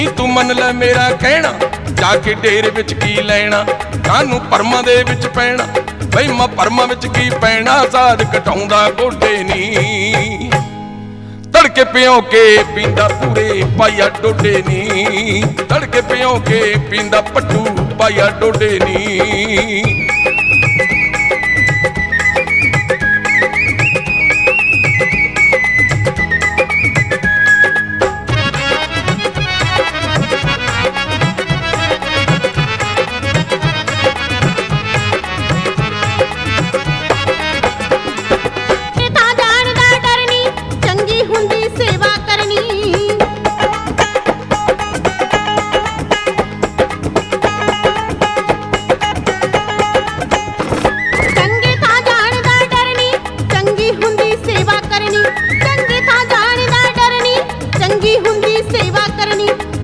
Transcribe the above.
ਨਹੀਂ, ਤੂੰ ਮੰਨ ਲੈ ਮੇਰਾ ਕਹਿਣਾ। ਜਾ ਕੇ ਡੇਰੇ ਵਿੱਚ ਕੀ ਲੈਣਾ? ਕਾਨੂੰ ਪਰਮਾਂ ਦੇ ਵਿੱਚ ਪੈਣਾ। ਬਈ ਮੈਂ, ਪਰਮਾਂ ਵਿੱਚ ਕੀ ਪੈਣਾ? ਸਾਧ ਘਟਾਉਂਦਾ ਗੋਡੇ ਨਹੀਂ ਤੜਕੇ ਪਿਓ ਕੇ ਪੀਂਦਾ ਪੂਰੇ ਪਾਇਆ ਡੋਡੇ ਨੀ। ਤੜਕੇ ਪਿਓ ਕੇ ਪੀਂਦਾ ਪੱਟੂ ਪਾਇਆ ਡੋਡੇ ਨੀ। 着你。